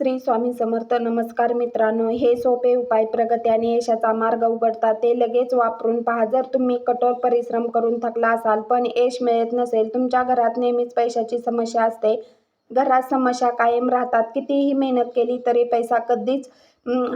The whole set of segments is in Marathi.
श्री स्वामी समर्थ नमस्कार मित्रांनो. हे सोपे उपाय प्रगती आणि यशाचा मार्ग उघडतात. ते लगेच वापरून पहा. जर तुम्ही कठोर परिश्रम करून थकला असाल पण यश मिळत नसेल तुमच्या घरात नेहमीच पैशाची समस्या असते. घरात समस्या कायम राहतात. कितीही मेहनत केली तरी पैसा कधीच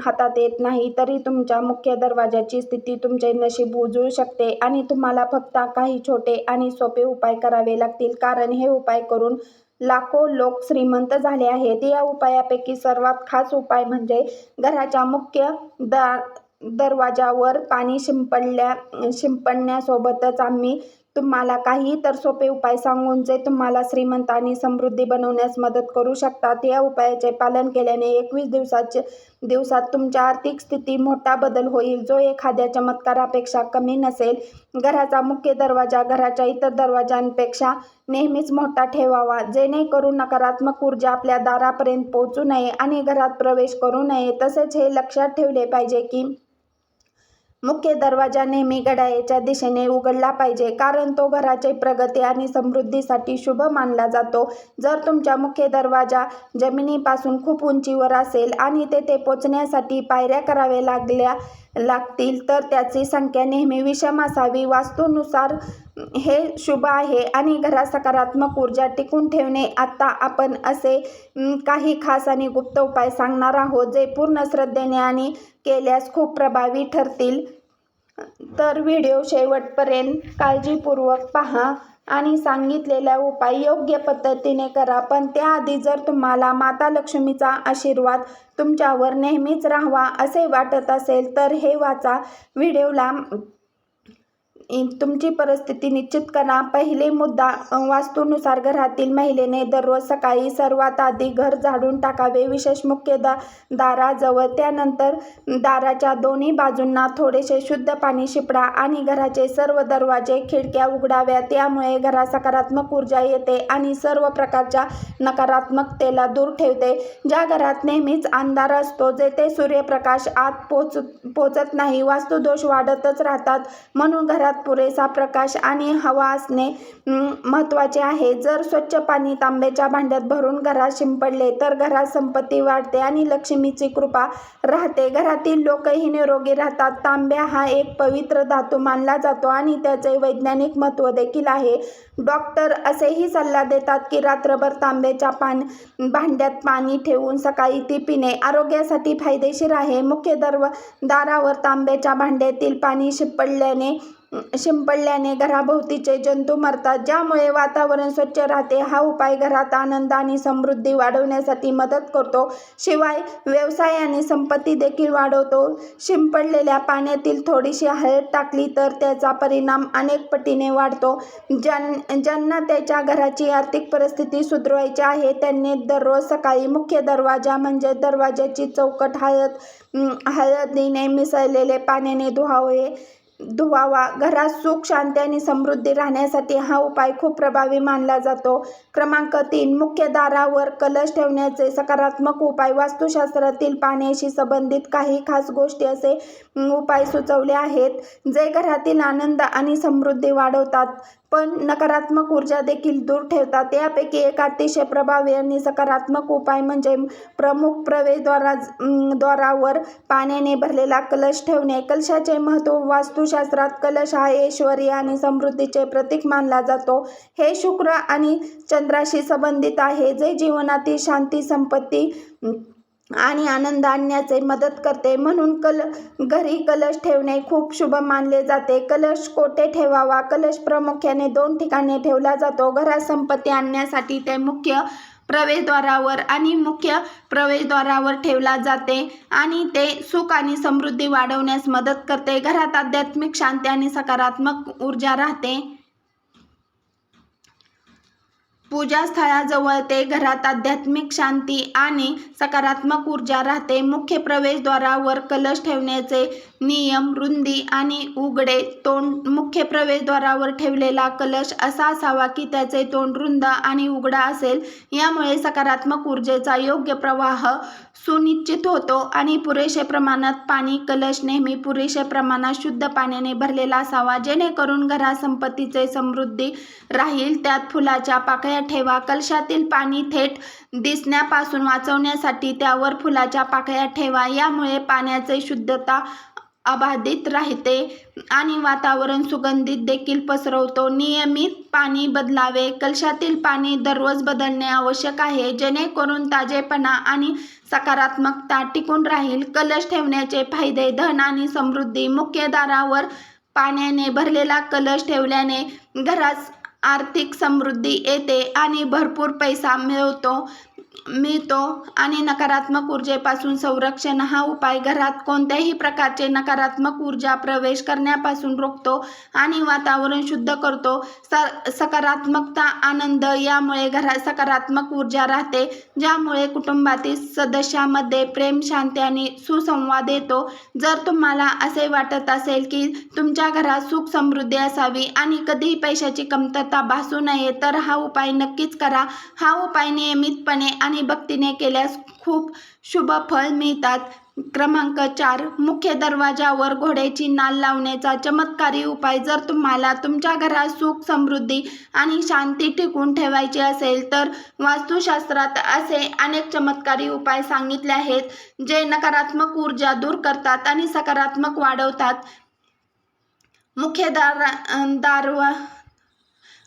हातात येत नाही. तरी तुमच्या मुख्य दरवाजाची स्थिती तुमचे नशीब उजळू शकते आणि तुम्हाला फक्त काही छोटे आणि सोपे उपाय करावे लागतील. कारण हे उपाय करून लाखो लोक श्रीमंत झाले आहेत. या उपायापैकी सर्वात खास उपाय म्हणजे घराच्या मुख्य दा दरवाजावर पाणी शिंपडल्या शिंपडण्यासोबतच आम्ही तुम्हाला काही तर सोपे उपाय सांगून जे तुम्हाला श्रीमंत आणि समृद्धी बनवण्यास मदत करू शकतात. या उपायाचे पालन केल्याने एकवीस दिवसाचे दिवसात तुमच्या आर्थिक स्थिती मोठा बदल होईल. जो एखाद्या चमत्कारापेक्षा कमी नसेल घराचा मुख्य दरवाजा घराच्या इतर दरवाजांपेक्षा नेहमीच मोठा ठेवावा. जेणेकरून नकारात्मक ऊर्जा आपल्या दारापर्यंत पोहोचू नये आणि घरात प्रवेश करू नये. तसेच हे लक्षात ठेवले पाहिजे की मुख्य दरवाजा नेहमी घड्याळाच्या दिशेने उघडला पाहिजे कारण तो घराची प्रगती आणि समृद्धीसाठी शुभ मानला जातो. जर तुमचा मुख्य दरवाजा जमिनीपासून खूप उंचीवर असेल आणि तेथे पोचण्यासाठी पायऱ्या कराव्या लागल्या लागतील तर त्याची संख्या नेहमी विषम असावी. वास्तूनुसार हे शुभ आहे आणि घरात सकारात्मक ऊर्जा टिकून ठेवणे आता आपण असे काही खास आणि गुप्त उपाय सांगणार आहोत जे पूर्ण श्रद्धेने आणि केल्यास खूप प्रभावी ठरतील. तर व्हिडिओ शेवटपर्यंत काळजीपूर्वक पहा आणि सांगितलेला उपाय योग्य पद्धतीने करा. पण त्याआधी जर तुम्हाला माता लक्ष्मीचा आशीर्वाद तुमच्यावर नेहमीच राहावा असे वाटत असेल तर हे वाचा. व्हिडिओला तुमची परिस्थिती निश्चित करा. पहिले मुद्दा वास्तूनुसार घरातील महिलेने दररोज सकाळी सर्वात आधी घर झाडून टाकावे. विशेष मुख्य दा दाराजवळ त्यानंतर दाराच्या दोन्ही बाजूंना थोडेसे शुद्ध पाणी शिपडा आणि घराचे सर्व दरवाजे खिडक्या उघडाव्या. त्यामुळे घरात सकारात्मक ऊर्जा येते आणि सर्व प्रकारच्या नकारात्मकतेला दूर ठेवते. ज्या घरात नेहमीच अंधार असतो जेथे सूर्यप्रकाश आत पोच पोचत नाही वास्तुदोष वाढतच राहतात. म्हणून घरात पुरेसा प्रकाश आणि हवा असणे महत्त्वाचे आहे. जर स्वच्छ पाणी तांब्याच्या भांड्यात भरून घरात शिंपडले तर घरात संपत्ती वाढते आणि लक्ष्मीची कृपा राहते. घरातील लोकही निरोगी राहतात. तांब्या हा एक पवित्र धातू मानला जातो आणि त्याचे वैज्ञानिक महत्त्व देखील आहे. डॉक्टर असेही सल्ला देतात की रात्रभर तांब्याच्या पान भांड्यात पाणी ठेवून सकाळी ती पिणे आरोग्यासाठी फायदेशीर आहे. मुख्य दरवा दारावर तांब्याच्या भांड्यातील पाणी शिंपडल्याने शिंपडल्याने घराभोवतीचे जंतू मरतात ज्यामुळे वातावरण स्वच्छ राहते. हा उपाय घरात आनंद आणि समृद्धी वाढवण्यासाठी मदत करतो. शिवाय व्यवसाय आणि संपत्ती देखील वाढवतो. शिंपडलेल्या पाण्यातील थोडीशी हळद टाकली तर त्याचा परिणाम अनेक पटीने वाढतो. ज्यां ज्यांना त्याच्या घराची आर्थिक परिस्थिती सुधारायची आहे त्यांनी दररोज सकाळी मुख्य दरवाजा म्हणजे दरवाजाची चौकट हळद हळदीने मिसळलेले पाण्याने धुवावे. धुवावा. घरात सुख शांती आणि समृद्धी राहण्यासाठी हा उपाय खूप प्रभावी मानला जातो. क्रमांक तीन मुख्य दारावर कलश ठेवण्याचे सकारात्मक उपाय. वास्तुशास्त्रातील पाण्याशी संबंधित काही खास गोष्टी असे उपाय सुचवले आहेत जे घरातील आनंद आणि समृद्धी वाढवतात. पण नकारात्मक ऊर्जा देखील दूर ठेवतात. यापैकी एक अतिशय प्रभावी आणि सकारात्मक उपाय म्हणजे प्रमुख प्रवेशद्वारा द्वारावर पाण्याने भरलेला कलश ठेवणे. कलशाचे महत्त्व वास्तुशास्त्रात कलश हा ऐश्वर्य आणि समृद्धीचे प्रतीक मानला जातो. हे शुक्र आणि चंद्राशी संबंधित आहे. जे जीवनातील शांती संपत्ती आणि आनंद आणण्याचे मदत करते. म्हणून कल घरी कलश ठेवणे खूप शुभ मानले जाते. कलश कोठे ठेवावा? कलश प्रामुख्याने दोन ठिकाणी ठेवला जातो. घरात संपत्ती आणण्यासाठी ते मुख्य प्रवेशद्वारावर आणि मुख्य प्रवेशद्वारावर ठेवला जाते आणि ते सुख आणि समृद्धी वाढवण्यास मदत करते. घरात आध्यात्मिक शांती आणि सकारात्मक ऊर्जा राहते. पूजास्थळाजवळ ते घरात आध्यात्मिक शांती आणि सकारात्मक ऊर्जा राहते. मुख्य प्रवेशद्वारावर कलश ठेवण्याचे नियम रुंदी आणि उघडे तोंड मुख्य प्रवेशद्वारावर ठेवलेला कलश असा असावा की त्याचे तोंड रुंद आणि उघडा असेल. यामुळे सकारात्मक ऊर्जेचा योग्य प्रवाह सुनिश्चित होतो आणि पुरेसे प्रमाणात पाणी कलश नेहमी पुरेशा प्रमाणात शुद्ध पाण्याने भरलेला असावा. जेणेकरून घरात संपत्तीचे समृद्धी राहील. त्यात फुलाच्या पाकळ्या ठेवा. कलशातील पाणी थेट दिसण्यापासून वाचवण्यासाठी त्यावर फुलाच्या पाकळ्या ठेवा. यामुळे पाण्याचे शुद्धता अबाधित राहते आणि वातावरण सुगंधित देखील पसरवतो. नियमित पाणी बदलावे. कलशातील पाणी दररोज बदलणे आवश्यक आहे. जेणेकरून ताजेपणा आणि सकारात्मकता टिकून राहील. कलश ठेवण्याचे फायदे धन आणि समृद्धी मुख्य दारावर पाण्याने भरलेला कलश ठेवल्याने घरात आर्थिक समृद्धी येते आणि भरपूर पैसा मिळवतो. मिळतो आणि नकारात्मक ऊर्जेपासून संरक्षण हा उपाय घरात कोणत्याही प्रकारचे नकारात्मक ऊर्जा प्रवेश करण्यापासून रोखतो आणि वातावरण शुद्ध करतो. स सकारात्मकता आनंद यामुळे घरात सकारात्मक ऊर्जा राहते ज्यामुळे कुटुंबातील सदस्यामध्ये प्रेम शांती आणि सुसंवाद येतो. जर तुम्हाला असे वाटत असेल की तुमच्या घरात सुख समृद्धी असावी आणि कधीही पैशाची कमतरता भासू नये तर हा उपाय नक्कीच करा. हा उपाय नियमितपणे आणि भक्तीने केल्यास खूप शुभ फळ मिळतात. क्रमांक चार. मुख्य दरवाजावर घोड्याची नाल लावण्याचा चमत्कारी उपाय जर तुम्हाला तुमच्या घरात सुख समृद्धी आणि शांती टिकून ठेवायची असेल तर वास्तुशास्त्रात असे अनेक चमत्कारी उपाय सांगितले आहेत जे नकारात्मक ऊर्जा दूर करतात आणि सकारात्मक वाढवतात. मुख्य दार दारवा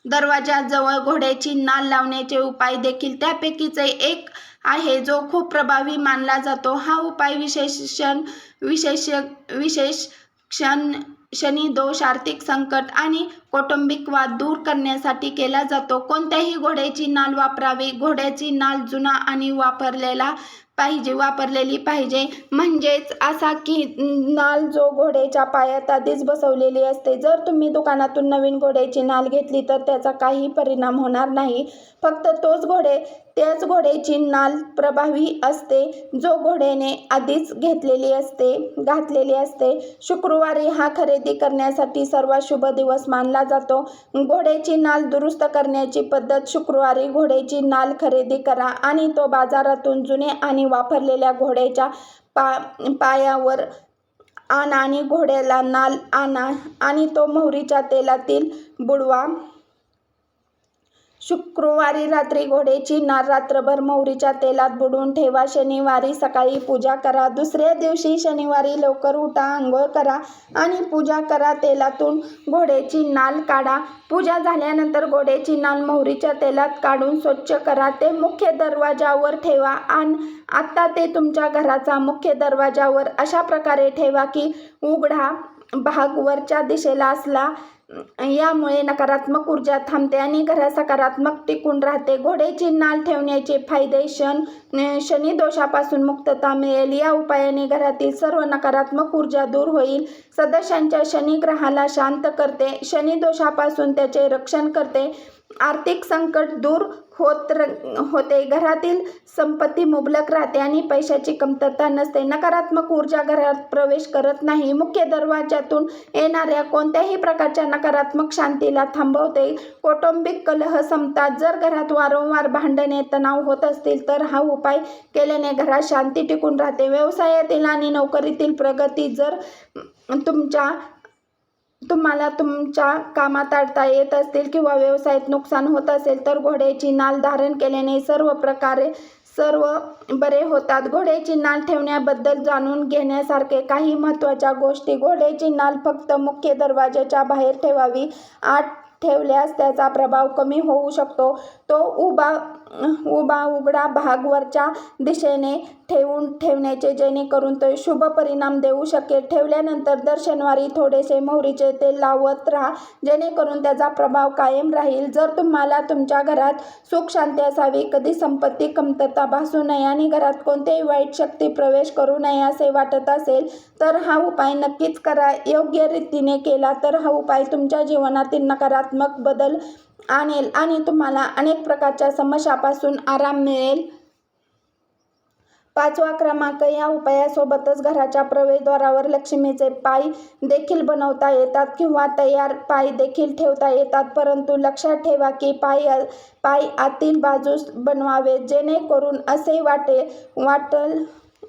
दरवाजाजवळ घोड्याची नाल लावण्याचे उपाय देखील त्यापैकीचे एक आहे जो खूप प्रभावी मानला जातो. हा उपाय विशेषण विशेष विशेष क्षण शनी दोष आर्थिक संकट आणि कौटुंबिक वाद दूर करण्यासाठी केला जातो. कोणत्याही घोड्याची नाल वापरावी. घोड्याची नाल जुना आणि वापरलेला पाहिजे वापरलेली पाहिजे. म्हणजेच असा की नाल जो घोड्याच्या पायात आधीच बसवलेली असते जर तुम्ही दुकानातून नवीन घोड्याची नाल घेतली तर त्याचा काही परिणाम होणार नाही. फक्त तोच घोडे त्याच घोड्याची नाल प्रभावी असते. जो घोड्याने आधीच घेतलेली असते घातलेली असते. शुक्रवारी हा खरेदी करण्यासाठी सर्वात शुभ दिवस मानला जातो. घोड्याची नाल दुरुस्त करण्याची पद्धत शुक्रवारी घोड्याची नाल खरेदी करा आणि तो बाजारातून जुने आणि वापरलेल्या घोड्याच्या पा पायावर आणा आणि घोड्याला नाल आणा आणि तो मोहरीच्या तेलातील बुडवा शुक्रवारी रात्री घोड्याची नार रात्रभर मोहरीच्या तेलात बुडवून ठेवा. शनिवारी सकाळी पूजा करा. दुसऱ्या दिवशी शनिवारी लवकर उठा आंघोळ करा आणि पूजा करा. तेलातून घोड्याची नाल काढा. पूजा झाल्यानंतर घोड्याची नाल मोहरीच्या तेलात काढून स्वच्छ करा. ते मुख्य दरवाजावर ठेवा आणि आत्ता ते तुमच्या घराचा मुख्य दरवाजावर अशा प्रकारे ठेवा की उघडा भाग वरच्या दिशेला असला. यामुळे नकारात्मक ऊर्जा थांबते आणि घरात सकारात्मक टिकून राहते. घोड्याची नाल ठेवण्याचे फायदे शन शनी दोषापासून मुक्तता मिळेल. या उपायाने घरातील सर्व नकारात्मक ऊर्जा दूर होईल. सदस्यांच्या शनी ग्रहाला शांत करते. शनी दोषापासून त्याचे रक्षण करते. आर्थिक संकट दूर होत होते. घरातील संपत्ती मुबलक राहते आणि पैशाची कमतरता नसते. नकारात्मक ऊर्जा घरात प्रवेश करत नाही. मुख्य दरवाजातून येणाऱ्या कोणत्याही प्रकारच्या नकारात्मक शांतीला थांबवते. कौटुंबिक कलह संपतात जर घरात वारंवार भांडणे तणाव होत असतील तर हा उपाय केल्याने घरात शांती टिकून राहते. व्यवसायातील आणि नोकरीतील प्रगती जर तुमच्या तुम्हाला तुमच्या कामात अडता येत असतील किंवा व्यवसायात नुकसान होत असेल तर घोड्याची नाल धारण केल्याने सर्व प्रकारे सर्व बरे होतात. घोड्याची नाल ठेवण्याबद्दल जाणून घेण्यासारखे काही महत्त्वाच्या गोष्टी. घोड्याची नाल फक्त मुख्य दरवाजाच्या बाहेर ठेवावी. आठ ठेवल्यास त्याचा प्रभाव कमी होऊ शकतो. तो उभा उभा उघडा भाग वरच्या दिशेने ठेवून ठेवण्याचे जेणेकरून तो शुभ परिणाम देऊ शकेल. ठेवल्यानंतर दर शनिवारी थोडेसे मोहरीचे तेल लावत राहा जेणेकरून त्याचा प्रभाव कायम राहील. जर तुम्हाला तुमच्या घरात सुख शांती असावी कधी संपत्ती कमतरता भासू नये आणि घरात कोणतेही वाईट शक्ती प्रवेश करू नये असे वाटत असेल तर हा उपाय नक्कीच करा. योग्य रीतीने केला तर हा उपाय तुमच्या जीवनातील नकारात्मक बदल आणेल आणि तुम्हाला अनेक प्रकारच्या समस्यापासून आराम मिळेल. पाचवा क्रमांक या उपायासोबतच घराच्या प्रवेशद्वारावर लक्ष्मीचे पाय देखील बनवता येतात किंवा तयार पाय देखील ठेवता येतात. परंतु लक्षात ठेवा की पाय पाय आतील बाजूस बनवावे जेणेकरून असे वाटे वाटल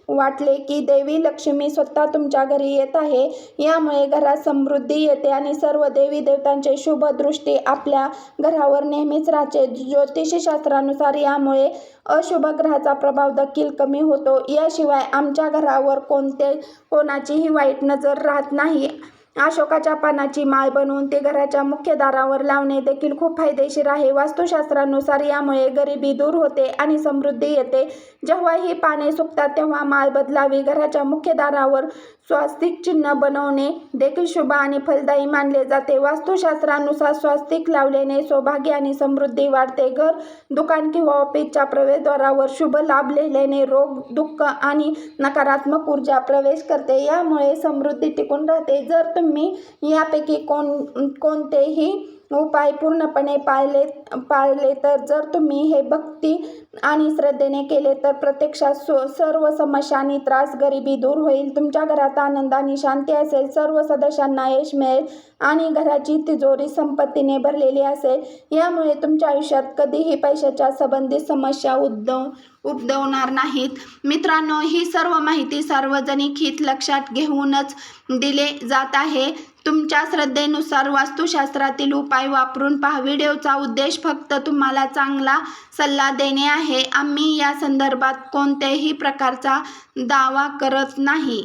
वाटले की देवी लक्ष्मी स्वतः तुमच्या घरी येत आहे. यामुळे घरात समृद्धी येते आणि सर्व देवी देवतांचे शुभ दृष्टी आपल्या घरावर नेहमीच राहते. ज्योतिषशास्त्रानुसार यामुळे अशुभ ग्रहाचा प्रभाव देखील कमी होतो. याशिवाय आमच्या घरावर कोणते कोणाचीही वाईट नजर राहत नाही. अशोकाच्या पानाची माळ बनवून ते घराच्या मुख्य दारावर लावणे देखील खूप फायदेशीर आहे. वास्तुशास्त्रानुसार यामुळे गरिबी दूर होते आणि समृद्धी येते. जेव्हा ही पाने सुकतात तेव्हा माळ बदलावी. घराच्या मुख्य दारावर स्वास्तिक चिन्ह बनवणे देखील शुभ आणि फलदायी मानले जाते. वास्तुशास्त्रानुसार स्वास्तिक लावल्याने सौभाग्य आणि समृद्धी वाढते. घर दुकान किंवा ऑफिसच्या प्रवेशद्वारावर शुभ लाभ लिहिल्याने रोग दुःख आणि नकारात्मक ऊर्जा प्रवेश करते. यामुळे समृद्धी टिकून राहते. जर तुम्ही यापैकी कोण कोणतेही हो, उपाय पूर्णपणे पाळले पाळले तर जर तुम्ही हे भक्ती आणि श्रद्धेने केले तर प्रत्यक्षात सो सर्व समस्या आणि त्रास गरिबी दूर होईल. तुमच्या घरात आनंद आणि शांती असेल. सर्व सदस्यांना यश मिळेल आणि घराची तिजोरी संपत्तीने भरलेली असेल. यामुळे तुमच्या आयुष्यात कधीही पैशाच्या संबंधित समस्या उद्भव उद्भवणार नाहीत. मित्रांनो ही सर्व माहिती सार्वजनिक हित लक्षात घेऊनच दिले जात आहे. तुमच्या श्रद्धेनुसार वास्तुशास्त्रातील उपाय वापरून पहा. व्हिडिओचा उद्देश फक्त तुम्हाला चांगला सल्ला देणे आहे. आम्ही या संदर्भात कोणत्याही प्रकारचा दावा करत नाही.